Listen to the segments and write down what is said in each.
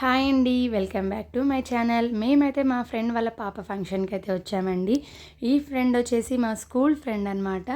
Hi అండి welcome back to my channel. మేమైతే మా ఫ్రెండ్ వాళ్ళ పాప ఫంక్షన్కి అయితే వచ్చామండి. ఈ ఫ్రెండ్ వచ్చేసి మా స్కూల్ ఫ్రెండ్ అనమాట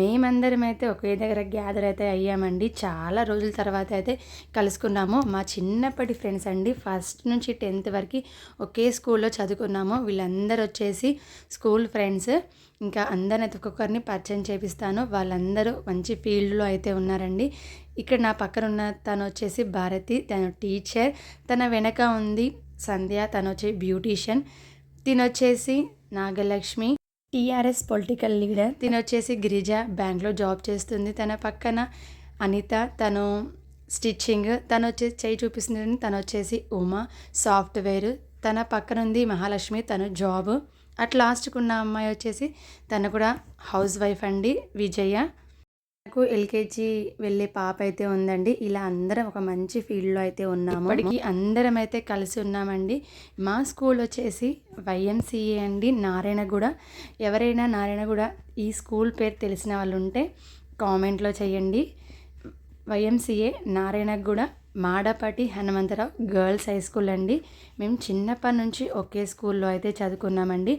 మేమందరం అయితే ఒకే దగ్గర గ్యాదర్ అయితే అయ్యామండి. చాలా రోజుల తర్వాత అయితే కలుసుకున్నాము. మా చిన్నప్పటి ఫ్రెండ్స్ అండి ఫస్ట్ నుంచి టెన్త్ వరకు ఒకే స్కూల్లో చదువుకున్నాము. వీళ్ళందరూ వచ్చేసి స్కూల్ ఫ్రెండ్స్. ఇంకా అందరిని ఒక్కొక్కరిని పరిచయం చేపిస్తాను. వాళ్ళందరూ మంచి ఫీల్డ్లో అయితే ఉన్నారండి. ఇక్కడ నా పక్కన ఉన్న తను వచ్చేసి భారతి తను టీచర్. తన వెనక ఉంది సంధ్య తను వచ్చి బ్యూటీషియన్. తినొచ్చేసి Nagalakshmi. TRS political leader. తినొచ్చేసి Girija బ్యాంక్లో జాబ్ చేస్తుంది. తన పక్కన అనిత తను స్టిచ్చింగ్. తను వచ్చేసి చేయి చూపిస్తుంది. తను వచ్చేసి ఉమా సాఫ్ట్వేర్. తన పక్కనుంది మహాలక్ష్మి తను జాబ్. అట్ లాస్ట్కి ఉన్న అమ్మాయి వచ్చేసి తను కూడా హౌస్ వైఫ్ అండి విజయ. నాకు ఎల్కేజీ వెళ్ళే పాప అయితే ఉందండి. ఇలా అందరం ఒక మంచి ఫీల్డ్లో అయితే ఉన్నాము. ఇప్పటికి అందరం అయితే కలిసి ఉన్నామండి. మా స్కూల్ వచ్చేసి వైఎంసీఏ అండి నారాయణగూడ. ఎవరైనా నారాయణగూడ ఈ స్కూల్ పేరు తెలిసిన వాళ్ళు ఉంటే కామెంట్లో చేయండి YMCA Narayanguda. Madapati Hanumantharao girls high school అండి. మేము చిన్నప్పటి నుంచి ఒకే స్కూల్లో అయితే చదువుకున్నామండి.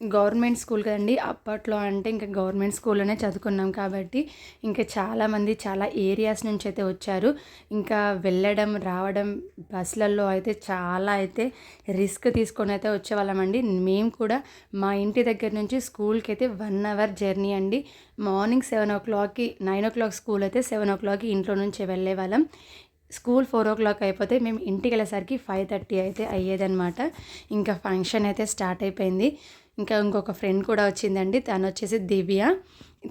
గవర్నమెంట్ స్కూల్ కదండి. అప్పట్లో అంటే ఇంకా గవర్నమెంట్ స్కూల్లోనే చదువుకున్నాం కాబట్టి ఇంకా చాలామంది చాలా ఏరియాస్ నుంచి అయితే వచ్చారు. ఇంకా వెళ్ళడం రావడం బస్సులలో అయితే చాలా అయితే రిస్క్ తీసుకొని అయితే వచ్చేవాళ్ళమండి. మేము కూడా మా ఇంటి దగ్గర నుంచి స్కూల్కి అయితే వన్ అవర్ జర్నీ అండి. మార్నింగ్ సెవెన్ ఓ క్లాక్కి నైన్ ఓ క్లాక్ స్కూల్ అయితే సెవెన్ ఓ క్లాక్కి ఇంట్లో నుంచి వెళ్ళే వాళ్ళం స్కూల్ ఫోర్ ఓ క్లాక్ అయిపోతే మేము ఇంటికి వెళ్ళేసరికి ఫైవ్ థర్టీ అయితే అయ్యేదన్నమాట. ఇంకా ఫంక్షన్ అయితే స్టార్ట్ అయిపోయింది. ఇంకా ఇంకొక ఫ్రెండ్ కూడా వచ్చిందండి. తను వచ్చేసి దివ్య.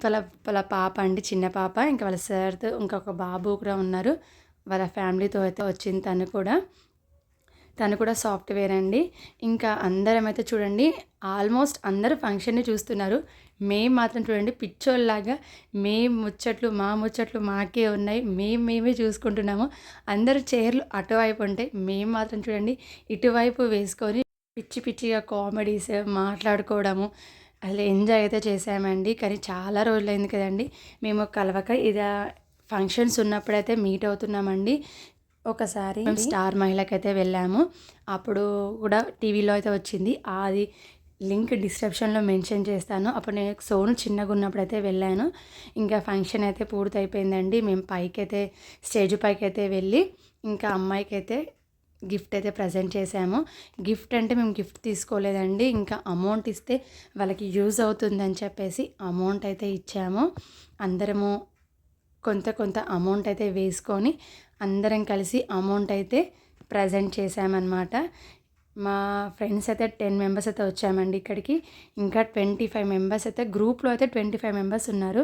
వాళ్ళ వాళ్ళ పాప అండి చిన్న పాప. ఇంకా వాళ్ళ సార్తో ఇంకొక బాబు కూడా ఉన్నారు. వాళ్ళ ఫ్యామిలీతో అయితే వచ్చింది తను కూడా. తను కూడా సాఫ్ట్వేర్ అండి. ఇంకా అందరం అయితే చూడండి ఆల్మోస్ట్ అందరూ ఫంక్షన్ని చూస్తున్నారు. మేము మాత్రం చూడండి పిచ్చోళ్ళలాగా మేము ముచ్చట్లు మా ముచ్చట్లు మాకే ఉన్నాయి. మేము మేమే చూసుకుంటున్నాము. అందరూ చైర్లు అటువైపు ఉంటాయి మేము మాత్రం చూడండి ఇటువైపు వేసుకొని పిచ్చి పిచ్చిగా కామెడీస్ మాట్లాడుకోవడము అసలు ఎంజాయ్ అయితే చేసామండి కానీ చాలా రోజులైంది కదండి మేము కలవక ఇదా ఫంక్షన్స్ ఉన్నప్పుడైతే మీట్ అవుతున్నామండి. ఒకసారి మేము స్టార్ మహిళకి అయితే వెళ్ళాము. అప్పుడు కూడా టీవీలో అయితే వచ్చింది. అది లింక్ డిస్క్రిప్షన్లో మెన్షన్ చేస్తాను. అప్పుడు నేను సోను చిన్నగా ఉన్నప్పుడు అయితే వెళ్ళాను. ఇంకా ఫంక్షన్ అయితే పూర్తయిపోయిందండి. మేము పైకి అయితే స్టేజ్ పైకి అయితే వెళ్ళి ఇంకా అమ్మాయికి అయితే గిఫ్ట్ అయితే ప్రజెంట్ చేసాము గిఫ్ట్ అంటే మేము గిఫ్ట్ తీసుకోలేదండి. ఇంకా అమౌంట్ ఇస్తే వాళ్ళకి యూజ్ అవుతుందని చెప్పేసి అమౌంట్ అయితే ఇచ్చాము. అందరము కొంత కొంత అమౌంట్ అయితే వేసుకొని అందరం కలిసి అమౌంట్ అయితే ప్రజెంట్ చేశామన్నమాట. మా ఫ్రెండ్స్ అయితే టెన్ మెంబర్స్ అయితే వచ్చామండి ఇక్కడికి. ఇంకా ట్వంటీ ఫైవ్ మెంబర్స్ అయితే గ్రూప్లో అయితే ట్వంటీ ఫైవ్ మెంబర్స్ ఉన్నారు.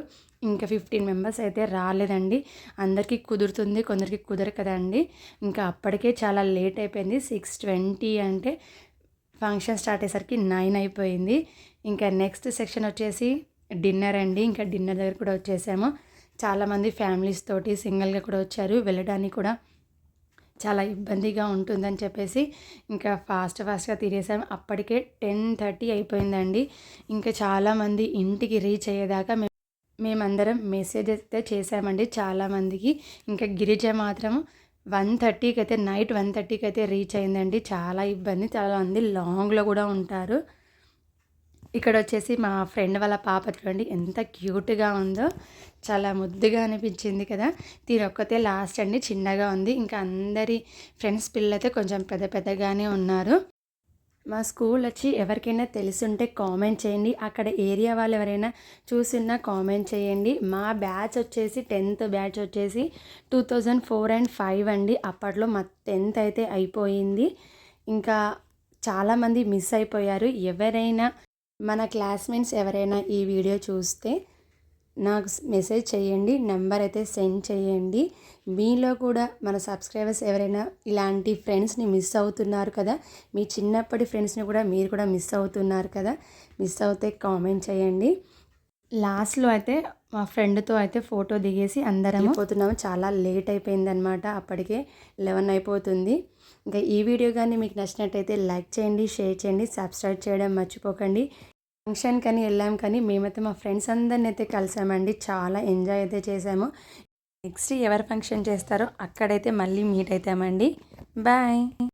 ఇంకా ఫిఫ్టీన్ మెంబర్స్ అయితే రాలేదండి. అందరికీ కుదురుతుంది కొందరికి కుదరు కదండి ఇంకా అప్పటికే చాలా లేట్ అయిపోయింది. సిక్స్ ట్వంటీ అంటే ఫంక్షన్ స్టార్ట్ అయ్యేసరికి నైన్ అయిపోయింది. ఇంకా నెక్స్ట్ సెక్షన్ వచ్చేసి డిన్నర్ అండి. ఇంకా డిన్నర్ దగ్గర కూడా వచ్చేసాము. చాలామంది ఫ్యామిలీస్ తోటి సింగిల్గా కూడా వచ్చారు. వెళ్ళడానికి కూడా చాలా ఇబ్బందిగా ఉంటుందని చెప్పేసి ఇంకా ఫాస్ట్ ఫాస్ట్గా తినేసాం. అప్పటికే టెన్ థర్టీ అయిపోయిందండి. ఇంకా చాలామంది ఇంటికి రీచ్ అయ్యేదాకా మేము మేమందరం మెసేజ్ అయితే చేసామండి చాలామందికి. ఇంకా గిరిజ మాత్రం వన్ థర్టీకి అయితే నైట్ వన్ థర్టీకి అయితే రీచ్ అయిందండి. చాలా ఇబ్బంది. చాలామంది లాంగ్లో కూడా ఉంటారు. ఇక్కడ వచ్చేసి మా ఫ్రెండ్ వాళ్ళ పాప చూడండి ఎంత క్యూట్గా ఉందో. చాలా ముద్దుగా అనిపించింది కదా. దీని ఒక్కతే లాస్ట్ అండి చిన్నగా ఉంది. ఇంకా అందరి ఫ్రెండ్స్ పిల్లలైతే కొంచెం పెద్ద పెద్దగానే ఉన్నారు. మా స్కూల్ వచ్చి ఎవరికైనా తెలుసుంటే కామెంట్ చేయండి. అక్కడ ఏరియా వాళ్ళు ఎవరైనా చూసినా కామెంట్ చేయండి. మా బ్యాచ్ వచ్చేసి టెన్త్ బ్యాచ్ వచ్చేసి two thousand four and five అండి. అప్పట్లో మా టెన్త్ అయితే అయిపోయింది. ఇంకా చాలామంది మిస్ అయిపోయారు. ఎవరైనా మన క్లాస్మేట్స్ ఎవరైనా ఈ వీడియో చూస్తే నాకు మెసేజ్ చేయండి నెంబర్ అయితే సెండ్ చేయండి. మీలో కూడా మన సబ్స్క్రైబర్స్ ఎవరైనా ఇలాంటి ఫ్రెండ్స్ని మిస్ అవుతున్నారు కదా మీ చిన్నప్పటి ఫ్రెండ్స్ని కూడా మీరు కూడా మిస్ అవుతున్నారు కదా మిస్ అవుతే కామెంట్ చేయండి. లాస్ట్లో అయితే మా ఫ్రెండ్తో అయితే ఫోటో దిగేసి అందరం పోతున్నాము చాలా లేట్ అయిపోయిందనమాట అప్పటికే లెవెన్ అయిపోతుంది. ఇంకా ఈ వీడియో కానీ మీకు నచ్చినట్టయితే లైక్ చేయండి షేర్ చేయండి సబ్స్క్రైబ్ చేయడం మర్చిపోకండి. ఫంక్షన్ కానీ వెళ్ళాం కానీ మేమైతే మా ఫ్రెండ్స్ అందరిని అయితే కలిసామండి. చాలా ఎంజాయ్ అయితే చేసాము నెక్స్ట్ ఎవరు ఫంక్షన్ చేస్తారో అక్కడైతే మళ్ళీ మీట్ అవుతామండి. బాయ్.